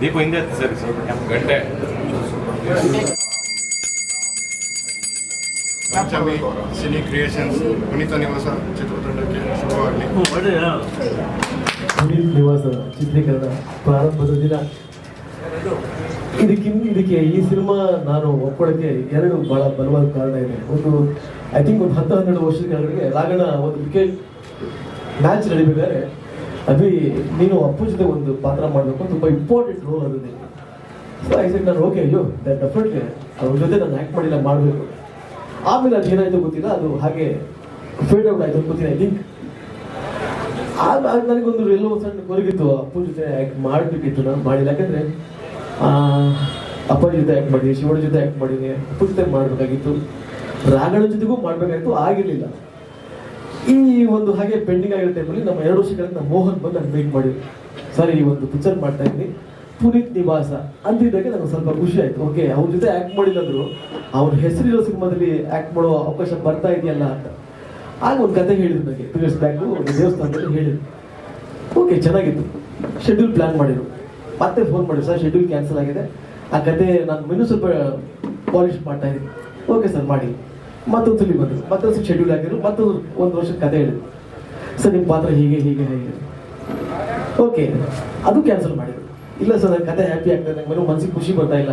ದೀಪ ಹಿಂದೆ ಸರಿ ಗಂಟೆ. ಪಂಚಮಿ ಸಿನಿ ಕ್ರಿಯೇಷನ್ಸ್ ಪುನೀತ ನಿವಾಸ ಚಿತ್ರತಂಡಕ್ಕೆ ಶುಭವಾಗಲಿ. ಪುನೀತ್ ನಿವಾಸ ಚಿತ್ರೀಕರಣ ಪ್ರಾರಂಭದ ದಿನ. ಇದಕ್ಕಿಂತ ಇದಕ್ಕೆ ಈ ಸಿನಿಮಾ ನಾನು ಒಪ್ಕೊಳ್ಳೋಕ್ಕೆ ಎರಡು ಬಹಳ ಬಲವಾದ ಕಾರಣ ಇದೆ. ಒಂದು ಐ ಥಿಂಕ್ ಒಂದು ಹತ್ತು ಹನ್ನೆರಡು ವರ್ಷದ ಕೆಳಗಡೆ ರಾಗಣ ಒಂದು ಕ್ರಿಕೆಟ್ ಮ್ಯಾಚ್ ನಡಿಬೇಕಾದ್ರೆ ಅಭಿ ನೀನು ಅಪ್ಪು ಜೊತೆ ಒಂದು ಪಾತ್ರ ಮಾಡಬೇಕು ತುಂಬ ಇಂಪಾರ್ಟೆಂಟ್ ರೋಲ್ ಅದಿದೆ ಸೊ ಐ ಸೆಡ್ ನಾನು ಓಕೆ ಅಯ್ಯೋ ದಟ್ ಡೆಫಿನೆಟ್ಲಿ ಅವ್ರ ಜೊತೆ ನಾನು ಆ್ಯಕ್ಟ್ ಮಾಡಿಲ್ಲ, ಮಾಡಬೇಕು. ಆಮೇಲೆ ಅದು ಏನಾಯಿತು ಗೊತ್ತಿಲ್ಲ, ಅದು ಹಾಗೆ ಫೇಡ್ ಔಟ್ ಆಯ್ತು ಗೊತ್ತಿಲ್ಲ ಥಿಂಕ್ ಆಗ ನನಗೊಂದು ಎಲ್ಲೋ ಸಣ್ಣ ಕೊರಗಿತ್ತು, ಅಪ್ಪು ಜೊತೆ ಆ್ಯಕ್ಟ್ ಮಾಡಬೇಕಿತ್ತು ನಾನು, ಮಾಡಿಲ್ಲ. ಯಾಕಂದರೆ ಅಪ್ಪನ ಜೊತೆ ಆ್ಯಕ್ಟ್ ಮಾಡಿದ್ದೀನಿ ಶಿವನ ಜೊತೆ ಆ್ಯಕ್ಟ್ ಮಾಡಿದ್ದೀನಿ ಅಪ್ಪು ಜೊತೆ ಮಾಡಬೇಕಾಗಿತ್ತು. ರಾಗಣ ಜೊತೆಗೂ ಮಾಡಬೇಕಾಗಿತ್ತು, ಆಗಿರಲಿಲ್ಲ. ಈ ಒಂದು ಹಾಗೆ ಪೆಂಡಿಂಗ್ ಆಗಿರೋ ಟೈಮಲ್ಲಿ ನಮ್ಮ ಎರಡು ವರ್ಷಗಳಿಂದ ಮೋಹನ್ ಬಂದು ನಾನು ಮೀಟ್ ಮಾಡಿದ್ರು. ಸರ್, ಈ ಒಂದು ಪಿಕ್ಚರ್ ಮಾಡ್ತಾ ಇದ್ದೀನಿ. ಪುನೀತ್ ನಿವಾಸ ಅಂತಿದ್ದಾಗೆ ನನಗೆ ಸ್ವಲ್ಪ ಖುಷಿ ಆಯ್ತು. ಓಕೆ ಅವ್ರ ಜೊತೆ ಆ್ಯಕ್ಟ್ ಮಾಡಿಲ್ಲಂದ್ರು, ಅವ್ರ ಹೆಸರಿರೋ ಸಿನಿಮಾದಲ್ಲಿ ಆ್ಯಕ್ಟ್ ಮಾಡೋ ಅವಕಾಶ ಬರ್ತಾ ಇದೆಯಲ್ಲ ಅಂತ. ಆಗ ಒಂದು ಕತೆ ಹೇಳಿದ್ರು ನನಗೆ ಟೂ ಇಯರ್ಸ್ ದೇವಸ್ಥಾನದಲ್ಲಿ ಹೇಳಿದ್ರು. ಓಕೆ ಚೆನ್ನಾಗಿತ್ತು. ಶೆಡ್ಯೂಲ್ ಪ್ಲಾನ್ ಮಾಡಿದ್ರು. ಮತ್ತೆ ಫೋನ್ ಮಾಡಿ ಸರ್ ಶೆಡ್ಯೂಲ್ ಕ್ಯಾನ್ಸಲ್ ಆಗಿದೆ. ಆ ಕತೆ ನಾನು ಇನ್ನೂ ಸ್ವಲ್ಪ ಪಾಲಿಶ್ ಮಾಡ್ತಾ ಇದ್ದೀನಿ. ಓಕೆ ಸರ್, ಮಾಡಿ. ಮತ್ತೊಂದು ಸಲ ಬಂದರು. ಮತ್ತೊಂದು ಶೆಡ್ಯೂಲ್ ಹಾಕಿದ್ರು ಮತ್ತೊಂದು ಒಂದು ವರ್ಷದ ಕತೆ ಹೇಳಿದ್ರು. ಸರ್, ನಿಮ್ಮ ಪಾತ್ರ ಹೀಗೆ ಹೀಗೆ, ಹೇಗೆ. ಓಕೆ ಅದು ಕ್ಯಾನ್ಸಲ್ ಮಾಡಿದ್ರು. ಇಲ್ಲ ಸರ್ ನನ್ನ ಕತೆ ಹ್ಯಾಪಿ ಆಗ್ತದೆ ನಂಗೆ ಬರೋ ಮನಸ್ಸಿಗೆ ಖುಷಿ ಬರ್ತಾ ಇಲ್ಲ.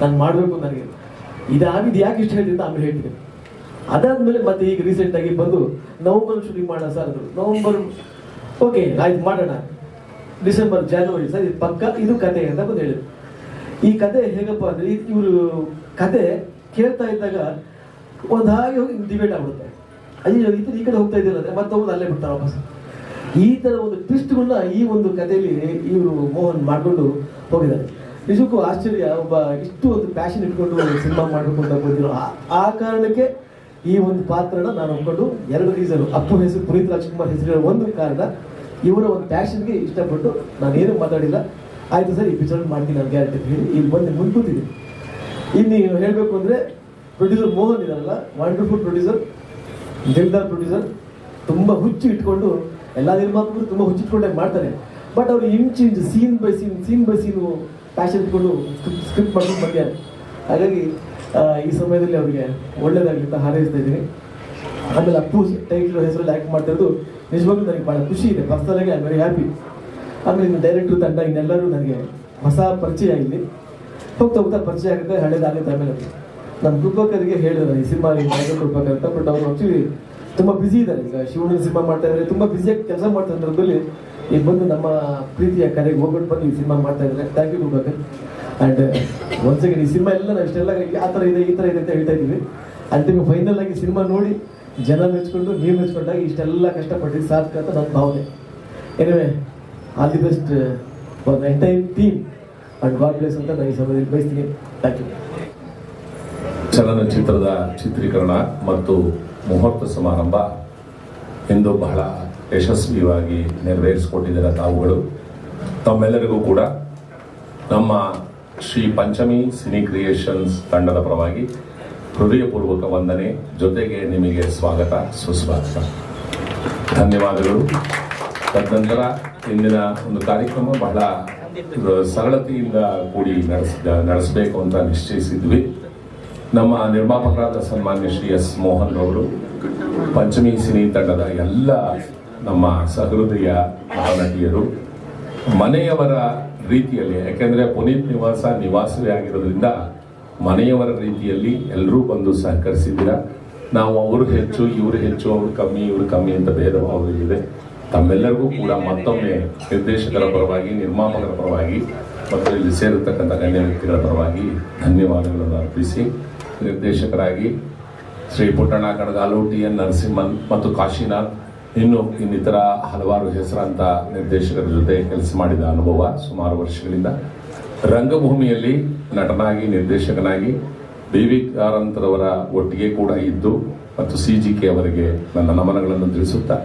ನಾನು ಮಾಡಬೇಕು ನನಗೆ. ಇದಾಗಿದ್ದು ಯಾಕೆ ಇಷ್ಟ ಹೇಳಿದ್ರು ಅಂತ ಆಮೇಲೆ ಹೇಳ್ತೀನಿ. ಅದಾದ್ಮೇಲೆ ಮತ್ತೆ ಈಗ ರೀಸೆಂಟ್ ಆಗಿ ಬಂದು ನವಂಬರ್ ಶೂಟಿಂಗ್ ಮಾಡೋಣ ಸರ್ ಅಂದ್ರು. ನವಂಬರ್ ಓಕೆ ಆಯ್ತು, ಮಾಡೋಣ. ಡಿಸೆಂಬರ್, ಜಾನ್ವರಿ ಸರ್, ಇದು ಪಕ್ಕ, ಇದು ಕತೆ ಅಂತ ಬಂದು ಹೇಳಿದ್ರು. ಈ ಕತೆ ಹೇಗಪ್ಪ ಅಂದ್ರೆ, ಇವರು ಕತೆ ಕೇಳ್ತಾ ಇದ್ದಾಗ ಒಂದು ಹಾಗೆ ಹೋಗಿ ಡಿಬೇಟ್ ಆಗ್ಬಿಡುತ್ತೆ. ಅಯ್ಯೋ ಇದು ಈ ಕಡೆ ಹೋಗ್ತಾ ಇದ್ದಿಲ್ಲ ಅಂದ್ರೆ ಮತ್ತೆ ಹೋಗಿ ಅಲ್ಲೇ ಬಿಡ್ತಾರೆ ವಾಪಸ್. ಈ ತರ ಒಂದು ಟ್ವಿಸ್ಟ್ಗಳನ್ನ ಈ ಒಂದು ಕಥೆಯಲ್ಲಿ ಇವರು ಮೋಹನ್ ಮಾಡ್ಕೊಂಡು ಹೋಗಿದ್ದಾರೆ. ನಿಜಕ್ಕೂ ಆಶ್ಚರ್ಯ, ಒಬ್ಬ ಇಷ್ಟು ಒಂದು ಪ್ಯಾಷನ್ ಇಟ್ಕೊಂಡು ಸಿನಿಮಾ ಮಾಡಬೇಕು ಅಂತ ಬಂದಿರೋ ಆ- ಕಾರಣಕ್ಕೆ ಈ ಒಂದು ಪಾತ್ರನ ನಾನು ಒಪ್ಕೊಂಡು ಎರಡು ರೀಸನ್ ಅಪ್ಪು ಹೆಸರು, ಪುನೀತ್ ರಾಜ್ಕುಮಾರ್ ಹೆಸರು ಒಂದು ಕಾರಣ ಇವರ ಒಂದು ಪ್ಯಾಷನ್ಗೆ ಇಷ್ಟಪಟ್ಟು ನಾನು ಏನು ಮಾತಾಡಿಲ್ಲ. ಆಯಿತು ಸರ್, ಈ ಪಿಕ್ಚರ್ ಮಾಡ್ತೀನಿ ನಾನು ಗ್ಯಾರಂಟಿ ಹೇಳಿ ಇಲ್ಲಿ ಬಂದು ಮುಂದ್ಕೂತಿದ್ದೀನಿ ಇನ್ನು ಹೇಳಬೇಕು ಅಂದ್ರೆ ಪ್ರೊಡ್ಯೂಸರ್ ಮೋಹನ್ ಇದಾರಲ್ಲ ವಂಡರ್ಫುಲ್ ಪ್ರೊಡ್ಯೂಸರ್ ದಿಲ್ದಾರ್ ಪ್ರೊಡ್ಯೂಸರ್, ತುಂಬಾ ಹುಚ್ಚು ಇಟ್ಕೊಂಡು, ಎಲ್ಲ ನಿರ್ಮಾಪಕರು ತುಂಬಾ ಹುಚ್ಚು ಇಟ್ಕೊಂಡೆ ಮಾಡ್ತಾರೆ. ಬಟ್ ಅವ್ರು inch scene by scene scene by scene passion ಇಟ್ಕೊಂಡು ಸ್ಕ್ರಿಪ್ಟ್ ಮಾಡ್ಕೊಂಡು ಬಂದಿದ್ದಾರೆ. ಹಾಗಾಗಿ ಈ ಸಮಯದಲ್ಲಿ ಅವರಿಗೆ ಒಳ್ಳೇದಾಗಲಿ ಅಂತ ಹಾರೈಸ್ತಾ ಇದ್ದೀನಿ. ಆಮೇಲೆ ಅಪ್ಪು ಟೈಟ್ಲ್ ಹೆಸರಲ್ಲಿ ಆ್ಯಕ್ಟ್ ಮಾಡ್ತಾ ನಿಜವಾಗ್ಲೂ ನನಗೆ ಭಾಳ ಖುಷಿ ಇದೆ. ಪರ್ಸನಲ್ ಆಗಿ ಐ ವೆರಿ ಹ್ಯಾಪಿ ಆಮೇಲೆ ಇನ್ನು ಡೈರೆಕ್ಟ್ರು ತಂಡ ಇನ್ನೆಲ್ಲರೂ ನನಗೆ ಹೊಸ ಪರಿಚಯ ಇಲ್ಲಿ ಹೋಗ್ತಾ ಹೋಗ್ತಾ ಪರಿಚಯ ಆಗುತ್ತೆ, ಹಳೇದಾಗುತ್ತೆ ಆಮೇಲೆ ನಮ್ಮ ಕೃಪಕರಿಗೆ ಹೇಳಿದ್ರೆ ಈ ಸಿನಿಮಾ ಕೃಪಕರ್ ಅಂತ ಬಟ್ ಅವರು ಆಕ್ಚುಲಿ ತುಂಬಾ ಬ್ಯುಸಿ ಇದ್ದಾರೆ. ಈಗ ಶಿವಣ್ಣ ಸಿನಿಮಾ ಮಾಡ್ತಾ ಇದ್ದಾರೆ. ತುಂಬಾ ಬ್ಯುಸಿಯಾಗಿ ಕೆಲಸ ಮಾಡ್ತಾ ಸಂದರ್ಭದಲ್ಲಿ ಈಗ ಬಂದು ನಮ್ಮ ಪ್ರೀತಿಯ ಕರೆಗೆ ಹೋಗ್ಬಿಟ್ಟು ಬಂದು ಈ ಸಿನಿಮಾ ಮಾಡ್ತಾ ಇದ್ದಾರೆ. Thank you Kripakar. And one second ಈ ಸಿನಿಮಾ ಎಲ್ಲ ನಾವು ಇಷ್ಟೆಲ್ಲ ಆ ಥರ ಇದೆ, ಈ ಥರ ಇದೆ ಅಂತ ಹೇಳ್ತಾ ಇದ್ದೀವಿ. ಅಂತಿಮ ಫೈನಲ್ ಆಗಿ ಸಿನಿಮಾ ನೋಡಿ, ಜನ ಮೆಚ್ಕೊಂಡು, ನೀವು ಮೆಚ್ಕೊಂಡಾಗ ಇಷ್ಟೆಲ್ಲ ಕಷ್ಟಪಟ್ಟು ಸಾರ್ಥಕ ಅಂತ ನನ್ನ ಭಾವನೆ. Anyway all the best for entire team and god bless ಅಂತ ನಾನು ಈ ಸಮಯದಲ್ಲಿ ಬಯಸ್ತೀನಿ. ಥ್ಯಾಂಕ್ ಯು ಚಲನಚಿತ್ರದ ಚಿತ್ರೀಕರಣ ಮತ್ತು ಮುಹೂರ್ತ ಸಮಾರಂಭ ಇಂದು ಬಹಳ ಯಶಸ್ವಿಯಾಗಿ ನೆರವೇರಿಸಿಕೊಟ್ಟಿದ್ದಾರೆ ತಾವುಗಳು. ತಮ್ಮೆಲ್ಲರಿಗೂ ಕೂಡ ನಮ್ಮ ಶ್ರೀ ಪಂಚಮಿ ಸಿನಿ ಕ್ರಿಯೇಷನ್ಸ್ ತಂಡದ ಪರವಾಗಿ ಹೃದಯಪೂರ್ವಕ ವಂದನೆ ಜೊತೆಗೆ ನಿಮಗೆ ಸ್ವಾಗತ ಸುಸ್ವಾಗತ. ಧನ್ಯವಾದಗಳು. ತದನಂತರ ಇಂದಿನ ಒಂದು ಕಾರ್ಯಕ್ರಮ ಬಹಳ ಸರಳತೆಯಿಂದ ಕೂಡಿ ನಡೆಸ ನಡೆಸಬೇಕು ಅಂತ ನಿಶ್ಚಯಿಸಿದ್ವಿ. ನಮ್ಮ ನಿರ್ಮಾಪಕರಾದ ಸನ್ಮಾನ್ಯ ಶ್ರೀ ಎಸ್ ಮೋಹನ್ ಅವರು ಪಂಚಮಿ ಸಿನಿ ತಂಡದ ಎಲ್ಲ ನಮ್ಮ ಸಹೃದಯ ಮಹಾನಟಿಯರು ಮನೆಯವರ ರೀತಿಯಲ್ಲಿ, ಯಾಕೆಂದರೆ ಪುನೀತ್ ನಿವಾಸ ನಿವಾಸವೇ ಆಗಿರೋದ್ರಿಂದ ಮನೆಯವರ ರೀತಿಯಲ್ಲಿ ಎಲ್ಲರೂ ಬಂದು ಸಹಕರಿಸಿದ್ದೀರ. ನಾವು ಅವರು ಹೆಚ್ಚು, ಇವರು ಹೆಚ್ಚು, ಅವರು ಕಮ್ಮಿ, ಇವರು ಕಮ್ಮಿ ಅಂತ ಭೇದ ಇದೆ ತಮ್ಮೆಲ್ಲರಿಗೂ ಕೂಡ ಮತ್ತೊಮ್ಮೆ ನಿರ್ದೇಶಕರ ಪರವಾಗಿ, ನಿರ್ಮಾಪಕರ ಪರವಾಗಿ, ಮತ್ತು ಇಲ್ಲಿ ಸೇರಿರ್ತಕ್ಕಂಥ ಗಣ್ಯ ವ್ಯಕ್ತಿಗಳ ಪರವಾಗಿ ಧನ್ಯವಾದಗಳನ್ನು ಅರ್ಪಿಸಿ. ನಿರ್ದೇಶಕರಾಗಿ ಶ್ರೀ ಪುಟ್ಟಣ್ಣ ಕಡಗಾಲು ಟಿ. ಎನ್. ನರಸಿಂಹನ್ ಮತ್ತು ಕಾಶಿನಾಥ್, ಇನ್ನು ಇನ್ನಿತರ ಹಲವಾರು ಹೆಸರಾಂತ ನಿರ್ದೇಶಕರ ಜೊತೆ ಕೆಲಸ ಮಾಡಿದ ಅನುಭವ ಸುಮಾರು ವರ್ಷಗಳಿಂದ. ರಂಗಭೂಮಿಯಲ್ಲಿ ನಟನಾಗಿ, ನಿರ್ದೇಶಕನಾಗಿ ಬಿ ವಿ ಕಾರಂತರವರ ಒಟ್ಟಿಗೆ ಕೂಡ ಇದ್ದು ಮತ್ತು ಸಿ ಜಿ ಕೆ ಅವರಿಗೆ ನನ್ನ ನಮನಗಳನ್ನು ತಿಳಿಸುತ್ತಾ,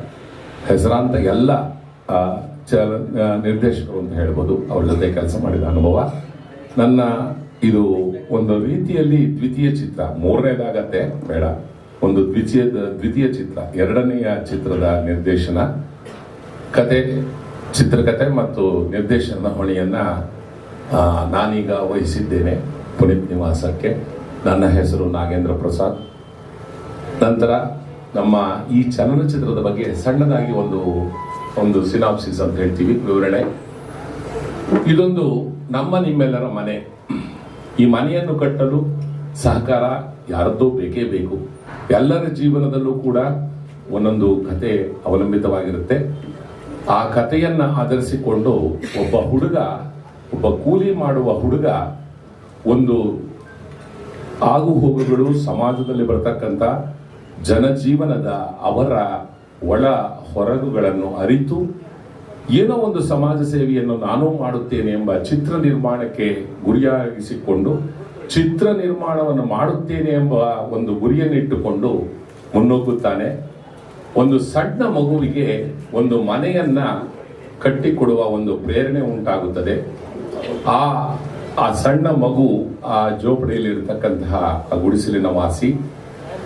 ಹೆಸರಾಂತ ಎಲ್ಲ ಚಲ ನಿರ್ದೇಶಕರು ಅಂತ ಹೇಳ್ಬೋದು, ಅವ್ರ ಜೊತೆ ಕೆಲಸ ಮಾಡಿದ ಅನುಭವ. ನನ್ನ ಇದು ಒಂದು ರೀತಿಯಲ್ಲಿ ದ್ವಿತೀಯ ಚಿತ್ರ. ಮೂರನೇದಾಗತ್ತೆ, ಬೇಡ. ಒಂದು ದ್ವಿತೀಯ ದ್ವಿತೀಯ ಚಿತ್ರ. ಎರಡನೆಯ ಚಿತ್ರದ ನಿರ್ದೇಶನ. ಕತೆ, ಚಿತ್ರಕತೆ ಮತ್ತು ನಿರ್ದೇಶನದ ಹೊಣೆಯನ್ನ ನಾನೀಗ ವಹಿಸಿದ್ದೇನೆ ಪುನೀತ್ ನಿವಾಸಕ್ಕೆ. ನನ್ನ ಹೆಸರು ನಾಗೇಂದ್ರ ಪ್ರಸಾದ್. ನಂತರ ನಮ್ಮ ಈ ಚಲನಚಿತ್ರದ ಬಗ್ಗೆ ಸಣ್ಣದಾಗಿ ಒಂದು ಒಂದು ಸಿನಾಪ್ಸಿಸ್ ಅಂತ ಹೇಳ್ತೀವಿ, ವಿವರಣೆ. ಇದೊಂದು ನಮ್ಮ ನಿಮ್ಮೆಲ್ಲರ ಮನೆ. ಈ ಮನೆಯನ್ನು ಕಟ್ಟಲು ಸಹಕಾರ ಯಾರದ್ದೋ ಬೇಕೇ ಬೇಕು. ಎಲ್ಲರ ಜೀವನದಲ್ಲೂ ಕೂಡ ಒಂದೊಂದು ಕತೆ ಅವಲಂಬಿತವಾಗಿರುತ್ತೆ. ಆ ಕಥೆಯನ್ನು ಆಧರಿಸಿಕೊಂಡು ಒಬ್ಬ ಹುಡುಗ, ಒಬ್ಬ ಕೂಲಿ ಮಾಡುವ ಹುಡುಗ ಒಂದು ಆಗು ಹೋಗುಗಳು ಸಮಾಜದಲ್ಲಿ ಬರ್ತಕ್ಕಂಥ ಜನಜೀವನದ ಅವರ ಒಳ ಹೊರಗುಗಳನ್ನು ಅರಿತು ಏನೋ ಒಂದು ಸಮಾಜ ಸೇವೆಯನ್ನು ನಾನು ಮಾಡುತ್ತೇನೆ ಎಂಬ ಚಿತ್ರ ನಿರ್ಮಾಣಕ್ಕೆ ಗುರಿಯಾಗಿಸಿಕೊಂಡು, ಚಿತ್ರ ನಿರ್ಮಾಣವನ್ನು ಮಾಡುತ್ತೇನೆ ಎಂಬ ಒಂದು ಗುರಿಯನ್ನಿಟ್ಟುಕೊಂಡು ಮುನ್ನುಗ್ಗುತ್ತಾನೆ ಒಂದು ಸಣ್ಣ ಮಗುವಿಗೆ ಒಂದು ಮನೆಯನ್ನ ಕಟ್ಟಿಕೊಡುವ ಒಂದು ಪ್ರೇರಣೆ ಉಂಟಾಗುತ್ತದೆ. ಆ ಆ ಸಣ್ಣ ಮಗು ಆ ಜೋಪಡಿಯಲ್ಲಿರತಕ್ಕಂತಹ ಆ ಗುಡಿಸಲಿನ ವಾಸಿ,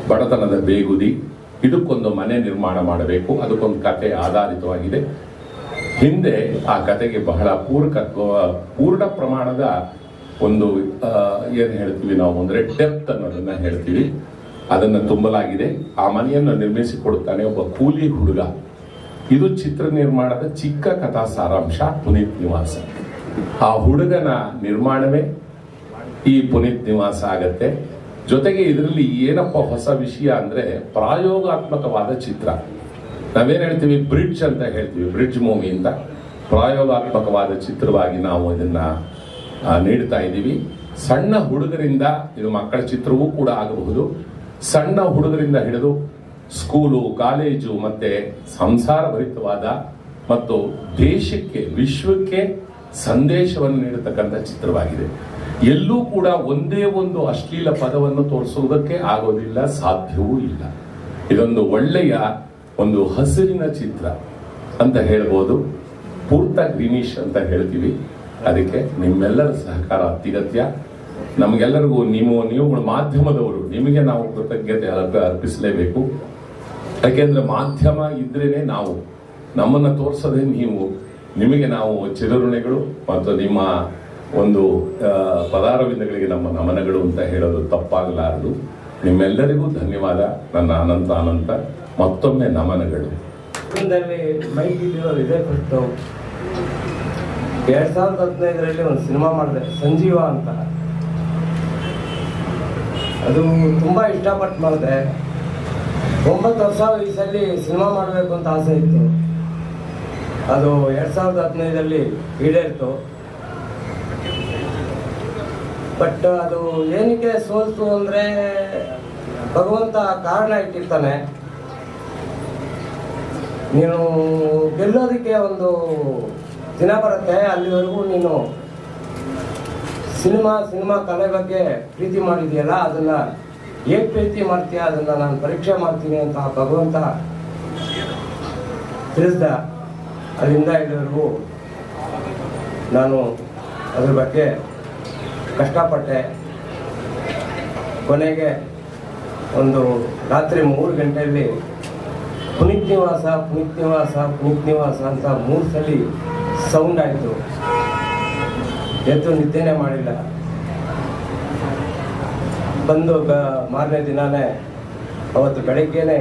ಬಡತನದ ಬೇಗುದಿ, ಇದಕ್ಕೊಂದು ಮನೆ ನಿರ್ಮಾಣ ಮಾಡಬೇಕು, ಅದಕ್ಕೊಂದು ಕತೆ ಆಧಾರಿತವಾಗಿದೆ. ಹಿಂದೆ ಆ ಕತೆಗೆ ಬಹಳ ಪೂರಕತ್ವ, ಪೂರ್ಣ ಪ್ರಮಾಣದ ಒಂದು ಏನು ಏನ್ ಹೇಳ್ತೀವಿ ನಾವು ಅಂದ್ರೆ ಡೆಪ್ತ್ ಅನ್ನೋದನ್ನ ಹೇಳ್ತೀವಿ. ಅದನ್ನ ತುಂಬಲಾಗಿದೆ. ಆ ಮನೆಯನ್ನು ನಿರ್ಮಿಸಿಕೊಡುತ್ತಾನೆ ಒಬ್ಬ ಕೂಲಿ ಹುಡುಗ. ಇದು ಚಿತ್ರ ನಿರ್ಮಾಣದ ಚಿಕ್ಕ ಕಥಾ ಸಾರಾಂಶ, ಪುನೀತ್ ನಿವಾಸ. ಆ ಹುಡುಗನ ನಿರ್ಮಾಣವೇ ಈ ಪುನೀತ್ ನಿವಾಸ ಆಗತ್ತೆ. ಜೊತೆಗೆ ಇದರಲ್ಲಿ ಏನಪ್ಪ ಹೊಸ ವಿಷಯ ಅಂದ್ರೆ ಪ್ರಾಯೋಗಾತ್ಮಕವಾದ ಚಿತ್ರ. ನಾವೇನ್ ಹೇಳ್ತೀವಿ? ಬ್ರಿಡ್ಜ್ ಅಂತ ಹೇಳ್ತೀವಿ. ಬ್ರಿಡ್ಜ್ ಮೂವಿ ಅಂತ ಪ್ರಾಯೋಗಾತ್ಮಕವಾದ ಚಿತ್ರವಾಗಿ ನಾವು ಇದನ್ನ ನೀಡ್ತಾ ಇದ್ದೀವಿ. ಸಣ್ಣ ಹುಡುಗರಿಂದ, ಇದು ಮಕ್ಕಳ ಚಿತ್ರವೂ ಕೂಡ ಆಗಬಹುದು. ಸಣ್ಣ ಹುಡುಗರಿಂದ ಹಿಡಿದು ಸ್ಕೂಲು, ಕಾಲೇಜು, ಮತ್ತೆ ಸಂಸಾರ ಭರಿತವಾದ ಮತ್ತು ದೇಶಕ್ಕೆ, ವಿಶ್ವಕ್ಕೆ ಸಂದೇಶವನ್ನು ನೀಡತಕ್ಕಂಥ ಚಿತ್ರವಾಗಿದೆ. ಎಲ್ಲೂ ಕೂಡ ಒಂದೇ ಒಂದು ಅಶ್ಲೀಲ ಪದವನ್ನು ತೋರಿಸುವುದಕ್ಕೆ ಆಗೋದಿಲ್ಲ, ಸಾಧ್ಯವೂ ಇಲ್ಲ. ಇದೊಂದು ಒಳ್ಳೆಯ ಒಂದು ಹಸಿರಿನ ಚಿತ್ರ ಅಂತ ಹೇಳ್ಬೋದು. ಪೂರ್ತ ಗ್ರೀನಿಶ್ ಅಂತ ಹೇಳ್ತೀವಿ. ಅದಕ್ಕೆ ನಿಮ್ಮೆಲ್ಲರ ಸಹಕಾರ ಅತ್ಯಗತ್ಯ. ನಮಗೆಲ್ಲರಿಗೂ ನೀವು, ನೀವುಗಳು ಮಾಧ್ಯಮದವರು, ನಿಮಗೆ ನಾವು ಕೃತಜ್ಞತೆ ಅರ್ಪ- ಅರ್ಪಿಸಲೇಬೇಕು. ಯಾಕೆಂದ್ರೆ ಮಾಧ್ಯಮ ಇದ್ರೇನೆ ನಾವು. ನಮ್ಮನ್ನ ತೋರಿಸೋದೇ ನೀವು. ನಿಮಗೆ ನಾವು ಚಿರಋಣೆಗಳು ಮತ್ತು ನಿಮ್ಮ ಒಂದು ಪದಾರವಿಂದಗಳಿಗೆ ನಮ್ಮ ನಮನಗಳು ಅಂತ ಹೇಳೋದು ತಪ್ಪಾಗಲಾರದು. ನಿಮ್ಮೆಲ್ಲರಿಗೂ ಧನ್ಯವಾದ. ನನ್ನ ಅನಂತ ಅನಂತ. ಮತ್ತೊಮ್ಮೆ ನಮನಗಳು. ಎರಡ್ ಸಾವಿರದ ಹದಿನೈದರಲ್ಲಿ ಒಂದು ಸಿನಿಮಾ ಮಾಡಿದೆ, ಸಂಜೀವ ಅಂತ. ಅದು ತುಂಬ ಇಷ್ಟಪಟ್ಟು ಮಾಡಿದೆ. ಒಂಬತ್ತು ವರ್ಷ ವಯಸ್ಸಲ್ಲಿ ಸಿನಿಮಾ ಮಾಡಬೇಕು ಅಂತ ಆಸೆ ಇತ್ತು. ಅದು ಎರಡ್ ಸಾವಿರದ ಹದಿನೈದರಲ್ಲಿ ಈಡೇರಿತು. ಬಟ್ ಅದು ಏನಕ್ಕೆ ಸೋಲ್ತು ಅಂದರೆ ಭಗವಂತ ಕಾರಣ ಇಟ್ಟಿರ್ತಾನೆ. ನೀನು ಗೆಲ್ಲೋದಕ್ಕೆ ಒಂದು ದಿನ ಬರುತ್ತೆ, ಅಲ್ಲಿವರೆಗೂ ನೀನು ಸಿನಿಮಾ ಸಿನಿಮಾ ಕಲೆ ಬಗ್ಗೆ ಪ್ರೀತಿ ಮಾಡಿದೆಯಲ್ಲ ಅದನ್ನ ಹೇಗೆ ಪ್ರೀತಿ ಮಾಡ್ತೀಯ, ಅದನ್ನ ನಾನು ಪರೀಕ್ಷೆ ಮಾಡ್ತೀನಿ ಅಂತ ಭಗವಂತ ತಿಳಿಸ್ದ. ಅಲ್ಲಿಂದ ಇಲ್ಲಿವರೆಗೂ ನಾನು ಅದ್ರ ಬಗ್ಗೆ ಕಷ್ಟಪಟ್ಟೆ. ಕೊನೆಗೆ ಒಂದು ರಾತ್ರಿ ಮೂರು ಗಂಟೆಯಲ್ಲಿ ಪುನೀತ್ ನಿವಾಸ ಪುನೀತ್ ನಿವಾಸ ಪುನೀತ್ ನಿವಾಸ ಅಂತ ಮೂರು ಸಲ ಸೌಂಡ್ ಆಯಿತು. ಎದ್ದು ನಿದ್ದೆನೇ ಮಾಡಿಲ್ಲ. ಬಂದು ಮಾರನೇ ದಿನಾನೇ ಅವತ್ತು ಬೆಳಗ್ಗೆನೆ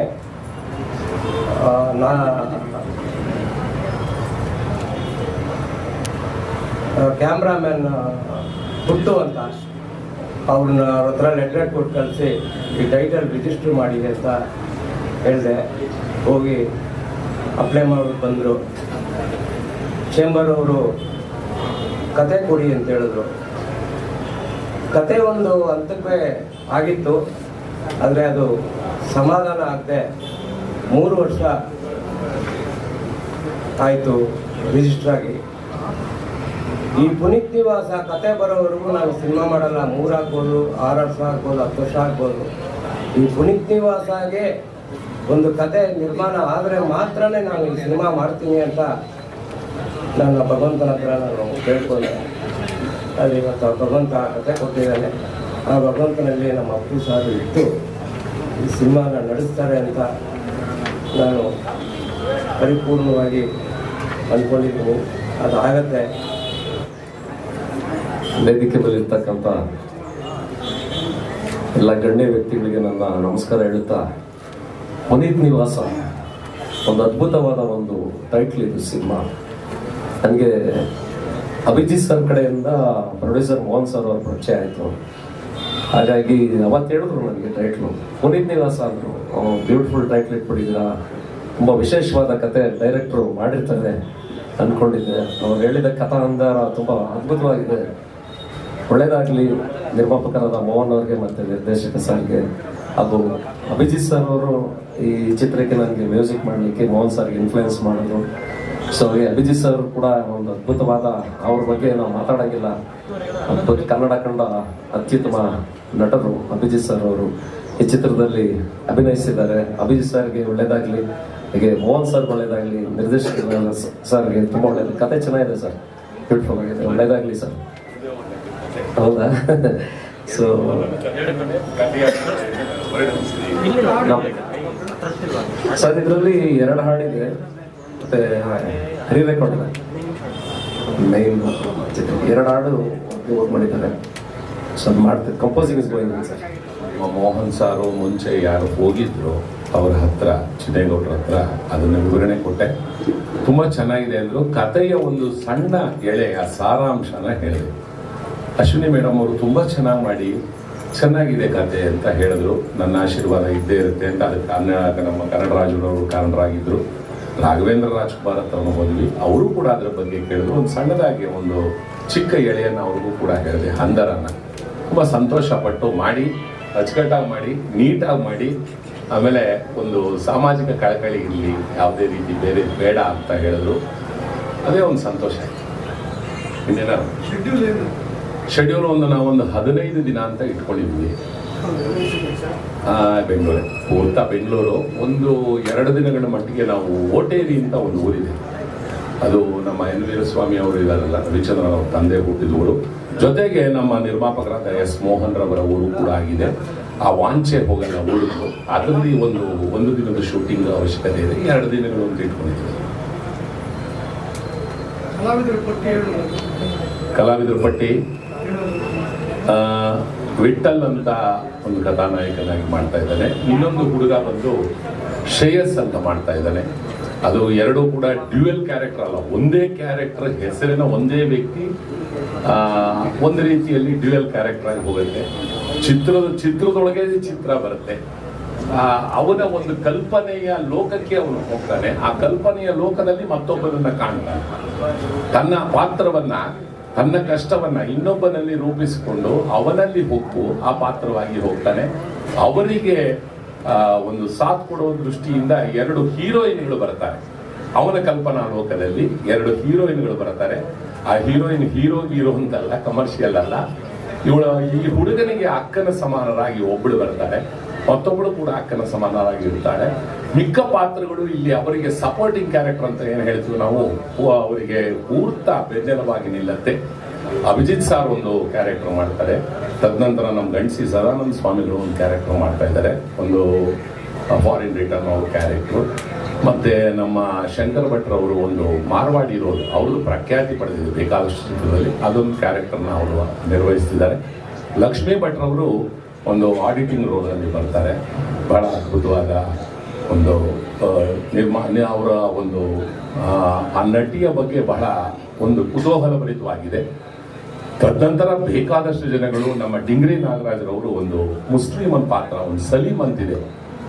ನಾ ಕ್ಯಾಮ್ರಾಮ್ಯಾನ್ ಹುಟ್ಟು ಅಂತ ಅವ್ರನ್ನ ಅವ್ರ ಹತ್ರ ಲೆಟ್ರೇಟ್ ಕೊಟ್ಟು ಕಳಿಸಿ ಈ ಟೈಟಲ್ ರಿಜಿಸ್ಟರ್ ಮಾಡಿ ಅಂತ ಹೇಳಿದೆ. ಹೋಗಿ ಅಪ್ಲೈ ಮಾಡೋದು ಬಂದರು. ಚೇಂಬರ್ ಅವರು ಕತೆ ಕೊಡಿ ಅಂತ ಹೇಳಿದ್ರು. ಕತೆ ಒಂದು ಹಂತಕ್ಕೆ ಆಗಿತ್ತು, ಆದರೆ ಅದು ಸಮಾಧಾನ ಆಗದೆ ಮೂರು ವರ್ಷ ಆಯಿತು ರಿಜಿಸ್ಟರ್ ಆಗಿ. ಈ ಪುನೀತ್ ನಿವಾಸ ಕತೆ ಬರೋವರೆಗೂ ನಾವು ಸಿನಿಮಾ ಮಾಡಲ್ಲ, ಮೂರು ಹಾಕ್ಬೋದು, ಆರು ವರ್ಷ ಆಗ್ಬೋದು ಹತ್ತು ವರ್ಷ ಆಗ್ಬೋದು ಈ ಪುನೀತ್ ನಿವಾಸಗೆ ಒಂದು ಕತೆ ನಿರ್ಮಾಣ ಆದರೆ ಮಾತ್ರನೇ ನಾನು ಈ ಸಿನಿಮಾ ಮಾಡ್ತೀನಿ ಅಂತ ನನ್ನ ಭಗವಂತನ ಹತ್ರ ನಾನು ಕೇಳ್ಕೊಂಡೆ. ಅಲ್ಲಿ ಇವತ್ತು ಆ ಭಗವಂತ ಕತೆ ಕೊಟ್ಟಿದ್ದಾನೆ. ಆ ಭಗವಂತನಲ್ಲಿ ನಮ್ಮ ಅಪ್ಪು ಸಾರು ಇಟ್ಟು ಈ ಸಿನಿಮಾನ ನಡೆಸ್ತಾರೆ ಅಂತ ನಾನು ಪರಿಪೂರ್ಣವಾಗಿ ಅಂದ್ಕೊಂಡಿದ್ದೀನಿ. ಅದು ಆಗತ್ತೆ ವೇದಿಕೆ ಮೇಲೆ ಇರ್ತಕ್ಕಂಥ ಎಲ್ಲ ಗಣ್ಯ ವ್ಯಕ್ತಿಗಳಿಗೆ ನನ್ನ ನಮಸ್ಕಾರ ಹೇಳುತ್ತಾ ಪುನೀತ್ ನಿವಾಸ ಒಂದು ಅದ್ಭುತವಾದ ಒಂದು ಟೈಟ್ಲ್ ಇದು ಸಿನಿಮಾ. ನನಗೆ ಅಭಿಜಿತ್ ಸರ್ ಕಡೆಯಿಂದ ಪ್ರೊಡ್ಯೂಸರ್ ಮೋಹನ್ ಸರ್ ಅವ್ರ ಪರಿಚಯ ಆಯಿತು. ಹಾಗಾಗಿ ಅವತ್ತು ಹೇಳಿದ್ರು ನನಗೆ ಟೈಟ್ಲು ಪುನೀತ್ ನಿವಾಸ ಅಂದರು. ಬ್ಯೂಟಿಫುಲ್ ಟೈಟ್ಲ್ ಇಟ್ಬಿಟ್ಟಿದ್ದೀರಾ. ತುಂಬ ವಿಶೇಷವಾದ ಕತೆ ಡೈರೆಕ್ಟ್ರು ಮಾಡಿರ್ತಾರೆ ಅಂದ್ಕೊಂಡಿದ್ದೆ ಅವ್ರು ಹೇಳಿದ ಕಥಾಂಧಾರ ತುಂಬ ಅದ್ಭುತವಾಗಿದೆ. ಒಳ್ಳೆಯದಾಗಲಿ ನಿರ್ಮಾಪಕರಾದ ಮೋಹನ್ ಅವ್ರಿಗೆ ಮತ್ತು ನಿರ್ದೇಶಕ ಸರ್ಗೆ. ಅದು ಅಭಿಜಿತ್ ಸರ್ ಅವರು ಈ ಚಿತ್ರಕ್ಕೆ ನನಗೆ ಮ್ಯೂಸಿಕ್ ಮಾಡಲಿಕ್ಕೆ ಮೋಹನ್ ಸರ್ಗೆ ಇನ್ಫ್ಲುಯೆನ್ಸ್ ಮಾಡಿದ್ರು. ಸೊ ಅಭಿಜಿತ್ ಸರ್ ಕೂಡ ಒಂದು ಅದ್ಭುತವಾದ ಅವ್ರ ಬಗ್ಗೆ ನಾವು ಮಾತಾಡೋಂಗಿಲ್ಲ. ಅದ್ಭುತ ಕನ್ನಡ ಕಂಡ ಅತ್ಯುತ್ತಮ ನಟರು ಅಭಿಜಿತ್ ಸರ್ ಅವರು ಈ ಚಿತ್ರದಲ್ಲಿ ಅಭಿನಯಿಸಿದ್ದಾರೆ. ಅಭಿಜಿತ್ ಸರ್ಗೆ ಒಳ್ಳೇದಾಗಲಿ, ಹೀಗೆ ಮೋಹನ್ ಸರ್ ಒಳ್ಳೇದಾಗಲಿ, ನಿರ್ದೇಶಕ ಸರ್ಗೆ ತುಂಬ ಒಳ್ಳೇದು ಕತೆ ಚೆನ್ನಾಗಿದೆ ಸರ್ ಬ್ಯೂಟಿಫುಲ್ ಆಗಿದೆ. ಒಳ್ಳೇದಾಗಲಿ ಸರ್ ಹೌದಾ? ಸೊ ಸರ್, ಇದರಲ್ಲಿ ಎರಡು ಹಾಡಿದೆ. ಮತ್ತೆ ಹರಿ ರೆಕಾರ್ಡ್ ಇದೆ ಎರಡು ಹಾಡು ವರ್ಕ್ ಮಾಡಿದ್ದಾರೆ. ಸೊ ಮಾಡ್ತಿದ್ದೆ composing is going sir Mohan sir ಮುಂಚೆ ಯಾರು ಹೋಗಿದ್ರು, ಅವ್ರ ಹತ್ರ, ಚಿನ್ನೇಗೌಡ್ರ ಹತ್ರ, ಅದನ್ನ ವಿವರಣೆ ಕೊಟ್ಟೆ. ತುಂಬಾ ಚೆನ್ನಾಗಿದೆ ಅಂದ್ರು. ಕಥೆಯ ಒಂದು ಸಣ್ಣ ಎಳೆಯ ಸಾರಾಂಶನ ಹೇಳಿದೆ ಅಶ್ವಿನಿ ಮೇಡಮ್ ಅವರು ತುಂಬಾ ಚೆನ್ನಾಗಿ ಮಾಡಿ, ಚೆನ್ನಾಗಿದೆ ಕತೆ ಅಂತ ಹೇಳಿದ್ರು. ನನ್ನ ಆಶೀರ್ವಾದ ಇದ್ದೇ ಇರುತ್ತೆ ಅಂತ ಅದಕ್ಕೆ ಕನ್ನಡ ನಮ್ಮ ಕನ್ನಡ ರಾಜರವರು ಕಾರಣರಾಗಿದ್ರು. ರಾಘವೇಂದ್ರ ರಾಜ್ಕುಮಾರ್ ಹತ್ರ ಹೋದ್ವಿ. ಅವರು ಕೂಡ ಅದರ ಬಗ್ಗೆ ಕೇಳಿದ್ರು. ಒಂದು ಸಣ್ಣದಾಗಿ ಒಂದು ಚಿಕ್ಕ ಎಳೆಯನ್ನ ಅವ್ರಿಗೂ ಕೂಡ ಹೇಳಿದೆ. ತುಂಬಾ ತುಂಬ ಸಂತೋಷಪಟ್ಟು ಮಾಡಿ, ಅಚ್ಚುಕಟ್ಟಾಗಿ ಮಾಡಿ, ನೀಟಾಗಿ ಮಾಡಿ, ಆಮೇಲೆ ಒಂದು ಸಾಮಾಜಿಕ ಕಳಕಳಿ ಇರಲಿ, ಯಾವುದೇ ರೀತಿ ಬೇರೆ ಬೇಡ ಅಂತ ಹೇಳಿದ್ರು. ಅದೇ ಒಂದು ಸಂತೋಷ. ಇನ್ನೇನಾರು ಶೆಡ್ಯೂಲ್ ಒಂದು ನಾವು ಒಂದು ಹದಿನೈದು ದಿನ ಅಂತ ಇಟ್ಕೊಂಡಿದ್ವಿ. ಬೆಂಗಳೂರು. ಪೂರ್ತ ಬೆಂಗಳೂರು ಒಂದು ಎರಡು ದಿನಗಳ ಮಟ್ಟಿಗೆ ನಾವು ಓಟೇರಿ ಅಂತ ಒಂದು ಊರಿದೆ. ಅದು ನಮ್ಮ ಎನ್ ವೀರಸ್ವಾಮಿ ಅವರು ಇದಾರಲ್ಲ ರವಿಚಂದ್ರ ಅವರ ತಂದೆ ಹುಟ್ಟಿದ ಊರು. ಜೊತೆಗೆ ನಮ್ಮ ನಿರ್ಮಾಪಕರಾದ ಎಸ್ ಮೋಹನ್ ರವರ ಊರು ಕೂಡ ಆಗಿದೆ. ಆ ವಾಂಚೆ ಹೋಗಲ್ಲ ಊರು. ಅದರಲ್ಲಿ ಒಂದು ಒಂದು ದಿನದ ಶೂಟಿಂಗ್ ಅವಶ್ಯಕತೆ ಇದೆ. ಎರಡು ದಿನಗಳು ಅಂತ ಇಟ್ಕೊಂಡಿದ್ದೀವಿ ಕಲಾವಿದರ ಪಟ್ಟಿ ವಿಠಲ್ ಅಂತ ಒಂದು ಕಥಾನಾಯಕನಾಗಿ ಮಾಡ್ತಾ ಇದ್ದಾನೆ. ಇನ್ನೊಂದು ಹುಡುಗ ಬಂದು ಶ್ರೇಯಸ್ ಅಂತ ಮಾಡ್ತಾ ಇದ್ದಾನೆ. ಅದು ಎರಡೂ ಕೂಡ ಡ್ಯೂಯಲ್ ಕ್ಯಾರೆಕ್ಟರ್ ಅಲ್ಲ, ಒಂದೇ ಕ್ಯಾರೆಕ್ಟರ್, ಹೆಸರಿನ ಒಂದೇ ವ್ಯಕ್ತಿ ಒಂದು ರೀತಿಯಲ್ಲಿ ಡ್ಯೂಯಲ್ ಕ್ಯಾರೆಕ್ಟರ್ ಆಗಿ ಹೋಗುತ್ತೆ. ಚಿತ್ರದ, ಚಿತ್ರದೊಳಗೆ ಚಿತ್ರ ಬರುತ್ತೆ. ಅವನ ಒಂದು ಕಲ್ಪನೆಯ ಲೋಕಕ್ಕೆ ಅವನು ಹೋಗ್ತಾನೆ. ಆ ಕಲ್ಪನೆಯ ಲೋಕದಲ್ಲಿ ಮತ್ತೊಬ್ಬರನ್ನ ಕಾಣ್ತಾನೆ. ತನ್ನ ಪಾತ್ರವನ್ನ ತನ್ನ ಕಷ್ಟವನ್ನ ಇನ್ನೊಬ್ಬನಲ್ಲಿ ರೂಪಿಸಿಕೊಂಡು ಅವನಲ್ಲಿ ಹೊಕ್ಕು ಆ ಪಾತ್ರವಾಗಿ ಹೋಗ್ತಾನೆ. ಅವರಿಗೆ ಒಂದು ಸಾಥ್ ಕೊಡುವ ದೃಷ್ಟಿಯಿಂದ ಎರಡು ಹೀರೋಯಿನ್ಗಳು ಬರ್ತಾರೆ. ಅವನ ಕಲ್ಪನಾ ಲೋಕದಲ್ಲಿ ಎರಡು ಹೀರೋಯಿನ್ಗಳು ಬರ್ತಾರೆ. ಆ ಹೀರೋಯಿನ್ ಹೀರೋ ಹೀರೋ ಅಂತಲ್ಲ ಕಮರ್ಷಿಯಲ್ ಅಲ್ಲ. ಇವಳ ಈ ಹುಡುಗನಿಗೆ ಅಕ್ಕನ ಸಮಾನರಾಗಿ ಒಬ್ಬಳು ಬರ್ತಾರೆ. ಮತ್ತೊಬ್ಬಳು ಕೂಡ ಅಕ್ಕನ ಸಮಾನರಾಗಿ ಇರ್ತಾಳೆ ಮಿಕ್ಕ ಪಾತ್ರಗಳು ಇಲ್ಲಿ ಅವರಿಗೆ ಸಪೋರ್ಟಿಂಗ್ ಕ್ಯಾರೆಕ್ಟರ್ ಅಂತ ಏನು ಹೇಳ್ತೀವಿ ನಾವು? ಅವರಿಗೆ ಪೂರ್ತ ಬೆಂಜಲವಾಗಿ ನಿಲ್ಲತ್ತೆ. ಅಭಿಜಿತ್ ಸಾರ್ ಒಂದು ಕ್ಯಾರೆಕ್ಟರ್ ಮಾಡ್ತಾರೆ. ತದನಂತರ ನಮ್ಮ ಗಂಡಸಿ ಸದಾನಂದ ಸ್ವಾಮಿಗಳು ಒಂದು ಕ್ಯಾರೆಕ್ಟರ್ ಮಾಡ್ತಾ ಇದ್ದಾರೆ. ಒಂದು ಫಾರಿನ್ ರಿಟರ್ನ್ ಅವ್ರ ಕ್ಯಾರೆಕ್ಟ್ರು ಮತ್ತೆ ನಮ್ಮ ಶಂಕರ್ ಭಟ್ರವರು ಒಂದು ಮಾರ್ವಾಡಿ ಇರೋದು ಅವ್ರದ್ದು ಪ್ರಖ್ಯಾತಿ ಪಡೆದಿದೆ ಬೇಕಾದಷ್ಟು ಚಿತ್ರದಲ್ಲಿ. ಅದೊಂದು ಕ್ಯಾರೆಕ್ಟರ್ನ ಅವರು ನಿರ್ವಹಿಸ್ತಿದ್ದಾರೆ. ಲಕ್ಷ್ಮೀ ಭಟ್ರವರು ಒಂದು ಆಡಿಟಿಂಗ್ ರೋಲಲ್ಲಿ ಬರ್ತಾರೆ. ಬಹಳ ಅದ್ಭುತವಾದ ಒಂದು ನಿರ್ಮಾಣ ನಿರ್ಮಾ ಅವರ ಒಂದು ಆ, ನಟಿಯ ಬಗ್ಗೆ ಬಹಳ ಒಂದು ಕುತೂಹಲಭರಿತವಾಗಿದೆ ತದನಂತರ ಬೇಕಾದಷ್ಟು ಜನಗಳು ನಮ್ಮ ಡಿಂಗ್ರಿ ನಾಗರಾಜರವರು ಒಂದು ಮುಸ್ಲಿಮನ್ ಪಾತ್ರ ಒಂದು ಸಲೀಂ ಅಂತಿದೆ.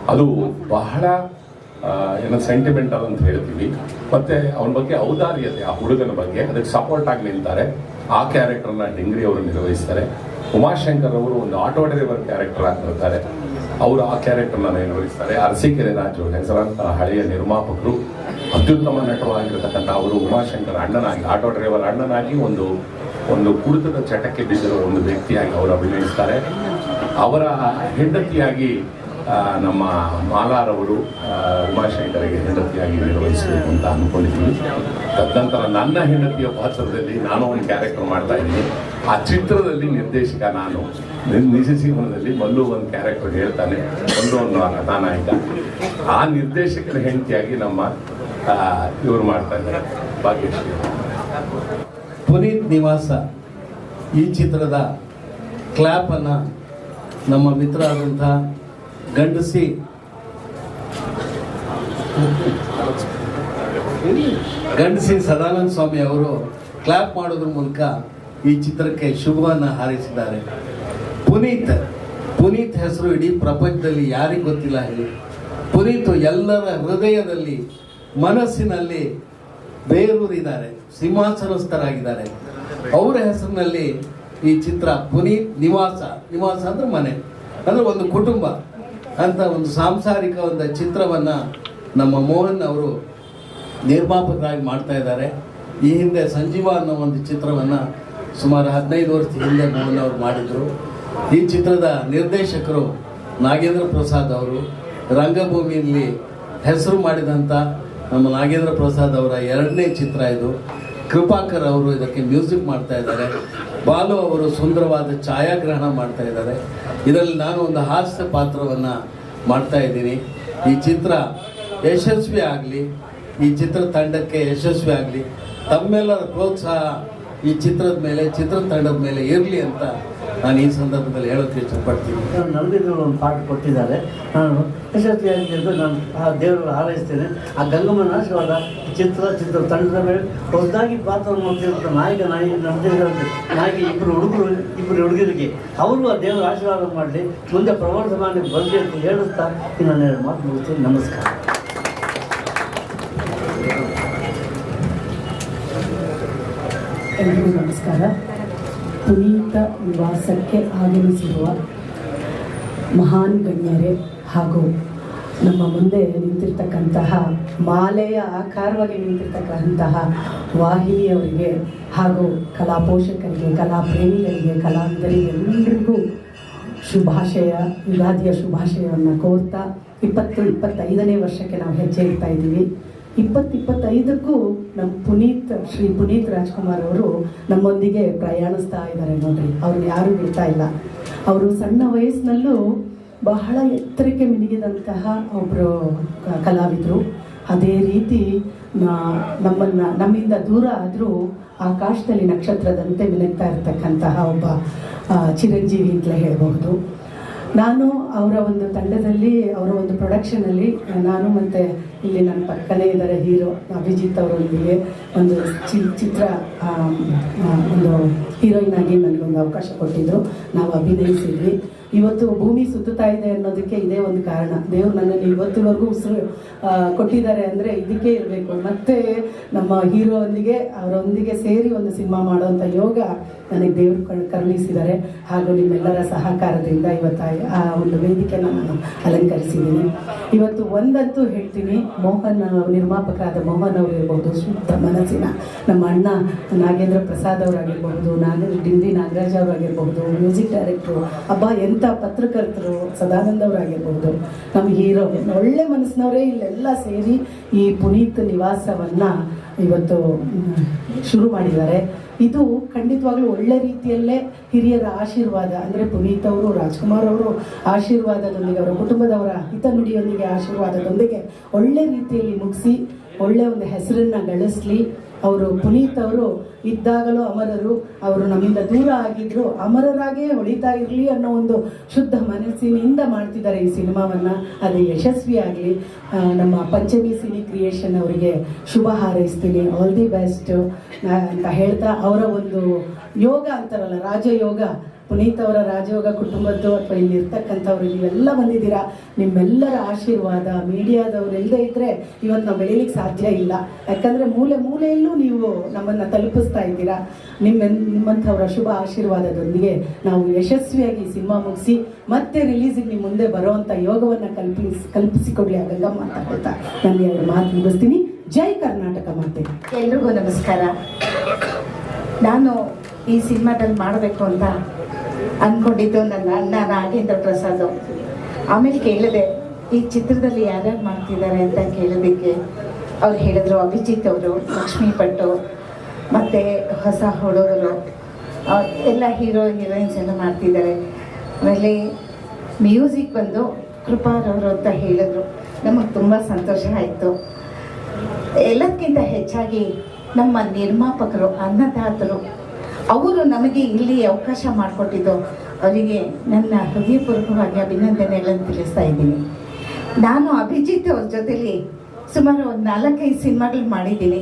ಅದು ಬಹಳ ಏನೋ ಸೆಂಟಿಮೆಂಟಲ್ ಅಂತ ಹೇಳ್ತೀವಿ. ಮತ್ತೆ ಅವನ ಬಗ್ಗೆ ಔದಾರ್ಯತೆ ಆ ಹುಡುಗನ ಬಗ್ಗೆ ಅದಕ್ಕೆ ಸಪೋರ್ಟ್ ಆಗಿ ನಿಲ್ತಾರೆ. ಆ ಕ್ಯಾರೆಕ್ಟರ್ನ ಡಿಂಗ್ರಿ ಅವರು ನಿರ್ವಹಿಸ್ತಾರೆ. ಉಮಾಶಂಕರ್ ಅವರು ಒಂದು ಆಟೋ ಡ್ರೈವರ್ ಕ್ಯಾರೆಕ್ಟರ್ ಆಗಿರ್ತಾರೆ ಅವರು ಆ ಕ್ಯಾರೆಕ್ಟರ್ನ ನಿರ್ವಹಿಸ್ತಾರೆ. ಅರಸೀಕೆರೆ ರಾಜು ಹೆಸರಾಂತ ಹಳೆಯ ನಿರ್ಮಾಪಕರು. ಅತ್ಯುತ್ತಮ ನಟರು ಆಗಿರತಕ್ಕಂಥ ಅವರು ಉಮಾಶಂಕರ್ ಅಣ್ಣನಾಗಿ ಆಟೋ ಡ್ರೈವರ್ ಅಣ್ಣನಾಗಿ ಒಂದು ಒಂದು ಕುಡಿತದ ಚಟಕ್ಕೆ ಬಿದ್ದಿರೋ ಒಂದು ವ್ಯಕ್ತಿಯಾಗಿ ಅವರು ಅಭಿನಯಿಸ್ತಾರೆ. ಅವರ ಹೆಂಡತಿಯಾಗಿ ನಮ್ಮ ಮಾಲಾರವರು ಉಮಾಶಂಕರಿಗೆ ಹೆಂಡತಿಯಾಗಿ ನಿರ್ವಹಿಸಬೇಕು ಅಂತ ಅಂದ್ಕೊಂಡಿದ್ದೀನಿ ತದನಂತರ ನನ್ನ ಹೆಂಡತಿಯ ಪಾತ್ರದಲ್ಲಿ ನಾನು ಒಂದು ಕ್ಯಾರೆಕ್ಟರ್ ಮಾಡ್ತಾ ಇದ್ದೀನಿ. ಆ ಚಿತ್ರದಲ್ಲಿ ನಿರ್ದೇಶಕ ನಾನು. ನಿಜ ಜೀವನದಲ್ಲಿ ಮಲ್ಲು ಒಂದು ಕ್ಯಾರೆಕ್ಟರ್ ಹೇಳ್ತಾನೆ, ಮಲ್ಲು ಒಂದು ಕಥಾನಾಯಕ ಆ ನಿರ್ದೇಶಕರ ಹೆಂಡತಿಯಾಗಿ ನಮ್ಮ ಇವರು ಮಾಡ್ತಾ ಇದ್ದಾರೆ. ಭಾಗ್ಯಶ್ರೀ ಪುನೀತ್ ನಿವಾಸ ಈ ಚಿತ್ರದ ಕ್ಲ್ಯಾಪನ್ನು ನಮ್ಮ ಮಿತ್ರ ಆದಂಥ ಗಂಡಸಿ. ಗಂಡಸಿ ಸದಾನಂದ ಸ್ವಾಮಿ ಅವರು ಕ್ಲಾಪ್ ಮಾಡೋದ್ರ ಮೂಲಕ ಈ ಚಿತ್ರಕ್ಕೆ ಶುಭವನ್ನು ಹಾರೈಸಿದ್ದಾರೆ. ಪುನೀತ್ ಪುನೀತ್ ಹೆಸರು ಇಡೀ ಪ್ರಪಂಚದಲ್ಲಿ ಯಾರಿಗೆ ಗೊತ್ತಿಲ್ಲ ಹೇಳಿ. ಪುನೀತ್ ಎಲ್ಲರ ಹೃದಯದಲ್ಲಿ, ಮನಸ್ಸಿನಲ್ಲಿ ಬೇರೂರಿದ್ದಾರೆ, ಸಿಂಹಾಸನಸ್ಥರಾಗಿದ್ದಾರೆ. ಅವರ ಹೆಸರಿನಲ್ಲಿ ಈ ಚಿತ್ರ ಪುನೀತ್ ನಿವಾಸ ನಿವಾಸ ಅಂದ್ರೆ ಮನೆ, ಅಂದ್ರೆ ಒಂದು ಕುಟುಂಬ. ಅಂತ ಒಂದು ಸಾಂಸಾರಿಕ ಒಂದು ಚಿತ್ರವನ್ನ ನಮ್ಮ ಮೋಹನ್ ಅವರು ನಿರ್ಮಾಪಕರಾಗಿ ಮಾಡ್ತಾ ಇದ್ದಾರೆ. ಈ ಹಿಂದೆ ಸಂಜೀವ ಅನ್ನೋ ಒಂದು ಚಿತ್ರವನ್ನ ಸುಮಾರು ಹದಿನೈದು ವರ್ಷದ ಹಿಂದೆ ಮೋಹನ್ ಅವರು ಮಾಡಿದ್ರು. ಈ ಚಿತ್ರದ ನಿರ್ದೇಶಕರು ನಾಗೇಂದ್ರ ಪ್ರಸಾದ್ ಅವರು, ರಂಗಭೂಮಿಯಲ್ಲಿ ಹೆಸರು ಮಾಡಿದಂಥ ನಮ್ಮ ನಾಗೇಂದ್ರ ಪ್ರಸಾದ್ ಅವರ ಎರಡನೇ ಚಿತ್ರ ಇದು. ಕೃಪಾಕರ್ ಅವರು ಇದಕ್ಕೆ ಮ್ಯೂಸಿಕ್ ಮಾಡ್ತಾ ಇದ್ದಾರೆ. ಬಾಲು ಅವರು ಸುಂದರವಾದ ಛಾಯಾಗ್ರಹಣ ಮಾಡ್ತಾ ಇದ್ದಾರೆ. ಇದರಲ್ಲಿ ನಾನು ಒಂದು ಹಾಸ್ಯ ಪಾತ್ರವನ್ನು ಮಾಡ್ತಾ ಇದ್ದೀನಿ. ಈ ಚಿತ್ರ ಯಶಸ್ವಿ ಆಗಲಿ, ಈ ಚಿತ್ರ ತಂಡಕ್ಕೆ ಯಶಸ್ವಿ ಆಗಲಿ, ತಮ್ಮೆಲ್ಲರ ಪ್ರೋತ್ಸಾಹ ಈ ಚಿತ್ರದ ಮೇಲೆ ಚಿತ್ರ ತಂಡದ ಮೇಲೆ ಇರಲಿ ಅಂತ ನಾನು ಈ ಸಂದರ್ಭದಲ್ಲಿ ಹೇಳೋಕ್ಕೆ ಇಷ್ಟಪಡ್ತೀನಿ. ನಾನು ನಂಬಿದ್ರು ಒಂದು ಪಾಠ ಕೊಟ್ಟಿದ್ದಾರೆ. ನಾನು ಯಶಸ್ವಿಯಾಗಿ ಎಂದು ನಾನು ಆ ದೇವರು ಹಾರೈಸ್ತೇನೆ. ಆ ಗಂಗಮ್ಮ ನಾಶವಾದ ಚಿತ್ರ ಚಿತ್ರ ತಂಡದ ಮೇಲೆ ಹೊಸದಾಗಿ ಪಾತ್ರವನ್ನು ಮಾಡ್ತಿರುವಂಥ ನಾಯಕ ನಾಯಿ ನಂಬಿದಂತೆ ನಾಯಕಿ ಇಬ್ಬರು ಹುಡುಗರು ಇಬ್ಬರು ಹುಡುಗರಿಗೆ ಅವರು ಆ ದೇವರ ಆಶೀರ್ವಾದ ಮಾಡಲಿ. ಮುಂದೆ ಪ್ರವರ್ಧಮಾನ ಬರಲಿ ಅಂತ ಹೇಳುತ್ತಾ ನನ್ನ ಮಾತು ಮುಗಿಸ್ತೀನಿ. ನಮಸ್ಕಾರ. ಎಲ್ರಿಗೂ ನಮಸ್ಕಾರ. ಪುನೀತ ನಿವಾಸಕ್ಕೆ ಆಗಮಿಸಿರುವ ಮಹಾನ್ ಗಣ್ಯರೇ ಹಾಗೂ ನಮ್ಮ ಮುಂದೆ ನಿಂತಿರ್ತಕ್ಕಂತಹ ಮಾಲೆಯ ಆಕಾರವಾಗಿ ನಿಂತಿರ್ತಕ್ಕಂತಹ ವಾಹಿನಿಯವರಿಗೆ ಹಾಗೂ ಕಲಾ ಪೋಷಕರಿಗೆ, ಕಲಾ ಪ್ರೇಮಿಗಳಿಗೆ, ಕಲಾವಿದರಿಗೆ ಎಲ್ಲರಿಗೂ ಶುಭಾಶಯ, ಯುಗಾದಿಯ ಶುಭಾಶಯವನ್ನು ಕೋರ್ತಾ ಇಪ್ಪತ್ತು ಇಪ್ಪತ್ತೈದನೇ ವರ್ಷಕ್ಕೆ ನಾವು ಹೆಜ್ಜೆ ಇಡ್ತಾ ಇದ್ದೀವಿ. ಇಪ್ಪತ್ತು ಇಪ್ಪತ್ತೈದಕ್ಕೂ ನಮ್ಮ ಪುನೀತ್, ಶ್ರೀ ಪುನೀತ್ ರಾಜ್ಕುಮಾರ್ ಅವರು ನಮ್ಮೊಂದಿಗೆ ಪ್ರಯಾಣಿಸ್ತಾ ಇದ್ದಾರೆ ನೋಡ್ರಿ. ಅವ್ರು ಯಾರೂ ಬಿಡ್ತಾ ಇಲ್ಲ. ಅವರು ಸಣ್ಣ ವಯಸ್ಸಿನಲ್ಲೂ ಬಹಳ ಎತ್ತರಕ್ಕೆ ಮಿನಿಗಿದಂತಹ ಒಬ್ಬರು ಕಲಾವಿದರು. ಅದೇ ರೀತಿ ನಮ್ಮನ್ನು ನಮ್ಮನ್ನ, ನಮ್ಮಿಂದ ದೂರ ಆದರೂ ಆಕಾಶದಲ್ಲಿ ನಕ್ಷತ್ರದಂತೆ ಮಿನುಗ್ತಾ ಇರತಕ್ಕಂತಹ ಒಬ್ಬ ಚಿರಂಜೀವಿ ಅಂತಲೇ ಹೇಳಬಹುದು. ನಾನು ಅವರ ಒಂದು ತಂಡದಲ್ಲಿ, ಅವರ ಒಂದು ಪ್ರೊಡಕ್ಷನಲ್ಲಿ ನಾನು ಮತ್ತು ಇಲ್ಲಿ ನನ್ನ ಪಕ್ಕನೇ ಇದ್ದಾರೆ ಹೀರೋ ಅಭಿಜಿತ್ ಅವರೊಂದಿಗೆ ಒಂದು ಚಿ, ಚಿತ್ರ ಒಂದು ಹೀರೋಯಿನ್ ಆಗಿ ನನಗೊಂದು ಅವಕಾಶ ಕೊಟ್ಟಿದ್ದರು ನಾವು ಅಭಿನಯಿಸಿದ್ವಿ. ಇವತ್ತು ಭೂಮಿ ಸುತ್ತುತ್ತಾ ಇದೆ ಅನ್ನೋದಕ್ಕೆ ಇದೇ ಒಂದು ಕಾರಣ. ದೇವರು ನನ್ನನ್ನು ಇವತ್ತಿವರೆಗೂ ಉಸಿರು ಕೊಟ್ಟಿದ್ದಾರೆ ಅಂದರೆ ಇದಕ್ಕೆ ಇರಬೇಕು. ಮತ್ತೆ ನಮ್ಮ ಹೀರೋವೊಂದಿಗೆ, ಅವರೊಂದಿಗೆ ಸೇರಿ ಒಂದು ಸಿನಿಮಾ ಮಾಡುವಂಥ ಯೋಗ ನನಗೆ ದೇವರು ಕರ್- ಕರುಣಿಸಿದ್ದಾರೆ. ಹಾಗೂ ನಿಮ್ಮೆಲ್ಲರ ಸಹಕಾರದಿಂದ ಇವತ್ತು ಆ ಒಂದು ವೇದಿಕೆಯನ್ನು ನಾನು ಅಲಂಕರಿಸಿದ್ದೀನಿ. ಇವತ್ತು ಒಂದಂತೂ ಹೇಳ್ತೀನಿ, ಮೋಹನ್ ನಿರ್ಮಾಪಕರಾದ ಮೋಹನ್ ಅವರು ಇರ್ಬೋದು, ಶುದ್ಧ ಮನಸ್ಸಿನ ನಮ್ಮ ಅಣ್ಣ ನಾಗೇಂದ್ರ ಪ್ರಸಾದ್ ಅವರಾಗಿರ್ಬಹುದು ನಾಗೇಂದ್ರ ಡಿಂಡಿ ನಾಗರಾಜ್ ಅವರಾಗಿರ್ಬಹುದು ಮ್ಯೂಸಿಕ್ ಡೈರೆಕ್ಟ್ರು, ಅಬ್ಬ ಎಂಥ ಪತ್ರಕರ್ತರು, ಸದಾನಂದ ಅವರಾಗಿರ್ಬಹುದು ನಮ್ಮ ಹೀರೋ. ಒಳ್ಳೆ ಮನಸ್ಸಿನವರೇ ಇಲ್ಲೆಲ್ಲ ಸೇರಿ ಈ ಪುನೀತ್ ನಿವಾಸವನ್ನು ಇವತ್ತು ಶುರು ಮಾಡಿದ್ದಾರೆ. ಇದು ಖಂಡಿತವಾಗ್ಲೂ ಒಳ್ಳೆ ರೀತಿಯಲ್ಲೇ ಹಿರಿಯರ ಆಶೀರ್ವಾದ. ಅಂದರೆ ಪುನೀತ್ ಅವರು, ರಾಜ್ಕುಮಾರ್ ಅವರು ಆಶೀರ್ವಾದದೊಂದಿಗೆ, ಅವರ ಕುಟುಂಬದವರ ಹಿತನುಡಿಯೊಂದಿಗೆ ಆಶೀರ್ವಾದದೊಂದಿಗೆ ಒಳ್ಳೆ ರೀತಿಯಲ್ಲಿ ಮುಗಿಸಿ ಒಳ್ಳೆ ಒಂದು ಹೆಸರನ್ನ ಗಳಿಸ್ಲಿ. ಅವರು ಪುನೀತ್ ಅವರು ಇದ್ದಾಗಲೂ ಅಮರರು, ಅವರು ನಮ್ಮಿಂದ ದೂರ ಆಗಿದ್ರು, ಅಮರರಾಗೇ ಹೊಳಿತಾ ಇರಲಿ ಅನ್ನೋ ಒಂದು ಶುದ್ಧ ಮನಸ್ಸಿನಿಂದ ಮಾಡ್ತಿದ್ದಾರೆ ಈ ಸಿನಿಮಾವನ್ನ. ಅದು ಯಶಸ್ವಿಯಾಗಲಿ. ನಮ್ಮ ಪಂಚಮಿ ಸಿನಿ ಕ್ರಿಯೇಷನ್ ಅವರಿಗೆ ಶುಭ ಹಾರೈಸ್ತೀನಿ. ಆಲ್ ದಿ ಬೆಸ್ಟ್ ಅಂತ ಹೇಳ್ತಾ ಅವರ ಒಂದು ಯೋಗ ಅಂತಾರಲ್ಲ, ರಾಜಯೋಗ. ಪುನೀತ್ ಅವರ ರಾಜಯೋಗ ಕುಟುಂಬದ್ದು ಅಥವಾ ಇಲ್ಲಿ ಇರ್ತಕ್ಕಂಥವ್ರು ನೀವೆಲ್ಲ ಬಂದಿದ್ದೀರಾ? ನಿಮ್ಮೆಲ್ಲರ ಆಶೀರ್ವಾದ ಮೀಡಿಯಾದವ್ರು ಇಲ್ಲದೆ ಇದ್ರೆ ಇವತ್ತು ನಾವು ಬೆಳೀಲಿಕ್ಕೆ ಸಾಧ್ಯ ಇಲ್ಲ. ಯಾಕಂದ್ರೆ ಮೂಲೆ ಮೂಲೆಯಲ್ಲೂ ನೀವು ನಮ್ಮನ್ನ ತಲುಪಿಸ್ತಾ ಇದ್ದೀರಾ? ನಿಮ್ಮ ನಿಮ್ಮಂಥವ್ರ ಶುಭ ಆಶೀರ್ವಾದದೊಂದಿಗೆ ನಾವು ಯಶಸ್ವಿಯಾಗಿ ಸಿನಿಮಾ ಮುಗಿಸಿ ಮತ್ತೆ ರಿಲೀಸಿಗೆ ನಿಮ್ಮ ಮುಂದೆ ಬರುವಂಥ ಯೋಗವನ್ನು ಕಲ್ಪಿಸಿ, ಕಲ್ಪಿಸಿಕೊಡಿ ಆ ಗಂಗಮ್ಮ ಅಂತ ಹೇಳ್ತಾ. ನಾನು ಎರಡು ಮಾತು ಮುಗಿಸ್ತೀನಿ. ಜೈ ಕರ್ನಾಟಕ ಮಾತೆ. ಎಲ್ರಿಗೂ ನಮಸ್ಕಾರ. ನಾನು ಈ ಸಿನಿಮಾದಲ್ಲಿ ಮಾಡಬೇಕು ಅಂತ ಅಂದ್ಕೊಂಡಿದ್ದು ನನ್ನ ಅಣ್ಣ ನಾಗೇಂದ್ರ ಪ್ರಸಾದ್. ಆಮೇಲೆ ಕೇಳಿದೆ, ಈ ಚಿತ್ರದಲ್ಲಿ ಯಾರ್ಯಾರು ಮಾಡ್ತಿದ್ದಾರೆ ಅಂತ ಕೇಳೋದಕ್ಕೆ. ಅವ್ರು ಹೇಳಿದ್ರು ಅಭಿಜಿತ್ ಅವರು, ಲಕ್ಷ್ಮೀ ಭಟ್ಟು ಮತ್ತು ಹೊಸ ಹುಡುಗರು. ಎಲ್ಲ ಹೀರೋ, ಹೀರೋಯಿನ್ಸ್ ಎಲ್ಲ ಮಾಡ್ತಿದ್ದಾರೆ. ಆಮೇಲೆ ಮ್ಯೂಸಿಕ್ ಬಂದು ಕೃಪಾರವರು ಅಂತ ಹೇಳಿದ್ರು. ನಮಗೆ ತುಂಬ ಸಂತೋಷ ಆಯಿತು. ಎಲ್ಲಕ್ಕಿಂತ ಹೆಚ್ಚಾಗಿ ನಮ್ಮ ನಿರ್ಮಾಪಕರು, ಅನ್ನದಾತರು ಅವರು ನಮಗೆ ಇಲ್ಲಿ ಅವಕಾಶ ಮಾಡಿಕೊಟ್ಟಿದ್ದು ಅವರಿಗೆ ನನ್ನ ಹೃದಯಪೂರ್ವಕವಾಗಿ ಅಭಿನಂದನೆಗಳನ್ನು ತಿಳಿಸ್ತಾ ಇದ್ದೀನಿ. ನಾನು ಅಭಿಜಿತ್ ಅವ್ರ ಜೊತೆಲಿ ಸುಮಾರು ಒಂದು ನಾಲ್ಕೈದು ಸಿನಿಮಾಗಳು ಮಾಡಿದ್ದೀನಿ.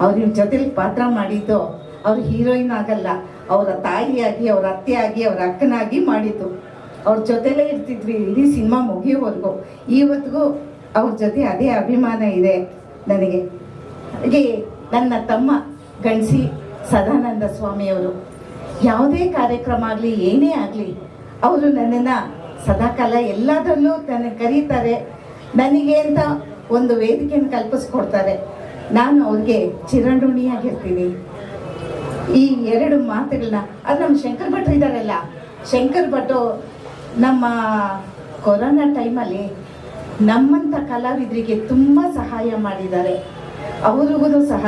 ಅವ್ರ ಜೊತೆಲಿ ಪಾತ್ರ ಮಾಡಿದ್ದು ಅವ್ರ ಹೀರೋಯಿನ್ ಆಗಲ್ಲ, ಅವರ ತಾಯಿಯಾಗಿ, ಅವ್ರ ಅತ್ತೆಯಾಗಿ, ಅವ್ರ ಅಕ್ಕನಾಗಿ ಮಾಡಿದ್ದು. ಅವ್ರ ಜೊತೆಲೇ ಇರ್ತಿದ್ವಿ, ಇಡೀ ಸಿನಿಮಾ ಮುಗಿಯೋವರೆಗೂ. ಇವತ್ತಿಗೂ ಅವ್ರ ಜೊತೆ ಅದೇ ಅಭಿಮಾನ ಇದೆ ನನಗೆ. ಹಾಗೆ ನನ್ನ ತಮ್ಮ ಗಣಸಿ ಸದಾನಂದ ಸ್ವಾಮಿಯವರು. ಯಾವುದೇ ಕಾರ್ಯಕ್ರಮ ಆಗಲಿ, ಏನೇ ಆಗಲಿ, ಅವರು ನನ್ನನ್ನು ಸದಾಕಾಲ ಎಲ್ಲದರಲ್ಲೂ ನನಗೆ ಕರೀತಾರೆ. ನನಗೆ ಅಂತ ಒಂದು ವೇದಿಕೆಯನ್ನು ಕಲ್ಪಿಸ್ಕೊಡ್ತಾರೆ. ನಾನು ಅವ್ರಿಗೆ ಚಿರಂಡುಣಿಯಾಗಿರ್ತೀನಿ ಈ ಎರಡು ಮಾತುಗಳನ್ನ, ಅದು ನಮ್ಮ ಶಂಕರ್ ಭಟ್ರು ಇದ್ದಾರಲ್ಲ ಶಂಕರ್ ಭಟ್ರು ನಮ್ಮ ಕೊರೋನಾ ಟೈಮಲ್ಲಿ ನಮ್ಮಂಥ ಕಲಾವಿದರಿಗೆ ತುಂಬ ಸಹಾಯ ಮಾಡಿದ್ದಾರೆ. ಅವ್ರಿಗೂ ಸಹ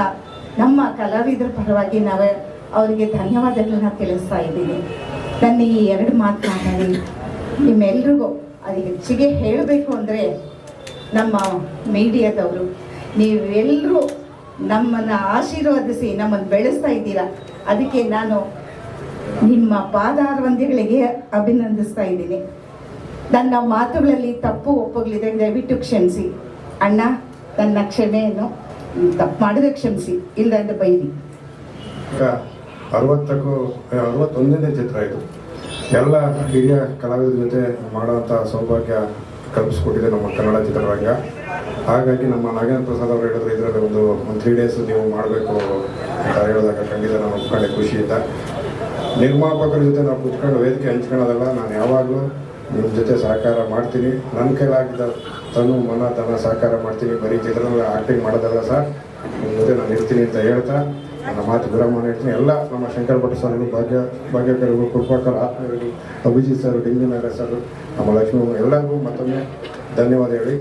ನಮ್ಮ ಕಲಾವಿದರ ಪರವಾಗಿ ನಾವು ಅವರಿಗೆ ಧನ್ಯವಾದಗಳನ್ನ ತಿಳಿಸ್ತಾ ಇದ್ದೀನಿ ನನ್ನ ಈ ಎರಡು ಮಾತು ನಿಮ್ಮೆಲ್ರಿಗೂ ಅದು ಹೆಚ್ಚಿಗೆ ಹೇಳಬೇಕು ಅಂದರೆ ನಮ್ಮ ಮೀಡಿಯಾದವರು. ನೀವೆಲ್ಲರೂ ನಮ್ಮನ್ನು ಆಶೀರ್ವದಿಸಿ, ನಮ್ಮನ್ನು ಬೆಳೆಸ್ತಾ ಇದ್ದೀರಾ? ಅದಕ್ಕೆ ನಾನು ನಿಮ್ಮ ಪಾದಾರವಂದಿಗಳಿಗೆ ಅಭಿನಂದಿಸ್ತಾ ಇದ್ದೀನಿ. ನನ್ನ ಮಾತುಗಳಲ್ಲಿ ತಪ್ಪು ಒಪ್ಪುಗಳಿದೆ, ದಯವಿಟ್ಟು ಕ್ಷಮಿಸಿ. ಅಣ್ಣ, ನನ್ನ ಕ್ಷಮೆಯನ್ನು ತಪ್ಪು ಕ್ಷಮಿಸಿ ಇಲ್ಲದಂದ್ರೆ ಬೈರಿ ಈಗ ಅರವತ್ತಕ್ಕೂ ಅರವತ್ತೊಂದನೇ ಚಿತ್ರ ಇದು. ಎಲ್ಲ ಹಿರಿಯ ಕಲಾವಿದರ ಜೊತೆ ಮಾಡುವಂತ ಸೌಭಾಗ್ಯ ಕಲ್ಪಿಸ್ಕೊಟ್ಟಿದೆ ನಮ್ಮ ಕನ್ನಡ ಚಿತ್ರರಂಗ. ಹಾಗಾಗಿ ನಮ್ಮ ನಾಗೇಂದ್ರ ಪ್ರಸಾದ್ ಅವರು ಹೇಳಿದ್ರೆ ಇದರಲ್ಲಿ ಒಂದು ಒಂದು ತ್ರೀ ಡೇಸ್ ನೀವು ಮಾಡಬೇಕು ಅಂತ ಹೇಳಿದಾಗ ಖಂಡಿತ ನಾನು ಒಪ್ಕೊಂಡೆ ಖುಷಿಯಿಂದ. ನಿರ್ಮಾಪಕರ ಜೊತೆ ನಾವು ಕುತ್ಕೊಂಡು ವೇದಿಕೆ ಹಂಚ್ಕೊಳ್ಳೋದಲ್ಲ, ನಾನು ಯಾವಾಗಲೂ ನಿಮ್ಮ ಜೊತೆ ಸಹಕಾರ ಮಾಡ್ತೀನಿ. ನನ್ನ ಕೈಲಾಗಿದ್ದ ತನು ಮನ, ತನ್ನ ಸಹಕಾರ ಮಾಡ್ತೀವಿ, ಬರೀ ಚಿತ್ರದಲ್ಲಿ ಆ್ಯಕ್ಟಿಂಗ್ ಮಾಡೋದಲ್ಲ ಸರ್. ನಿಮ್ಮ ಜೊತೆ ನಾನು ಇರ್ತೀನಿ ಅಂತ ಹೇಳ್ತಾ, ನನ್ನ ಮಾತು ವಿರಾಮ ಇರ್ತೀನಿ ಎಲ್ಲ ನಮ್ಮ ಶಂಕರ್ ಭಟ್ ಸರ್ಗಳು ಭಾಗ್ಯ ಭಾಗ್ಯಕರಿಗೂ ಕೃಪಾಕರ್ ಆತ್ಮೀಯರಿಗೂ ಅಭಿಜಿತ್ ಸರ್ ಡಿಂಗಿನ ಸರ್ ನಮ್ಮ ಲಕ್ಷ್ಮೀ, ಎಲ್ಲರಿಗೂ ಮತ್ತೊಮ್ಮೆ ಧನ್ಯವಾದ ಹೇಳಿ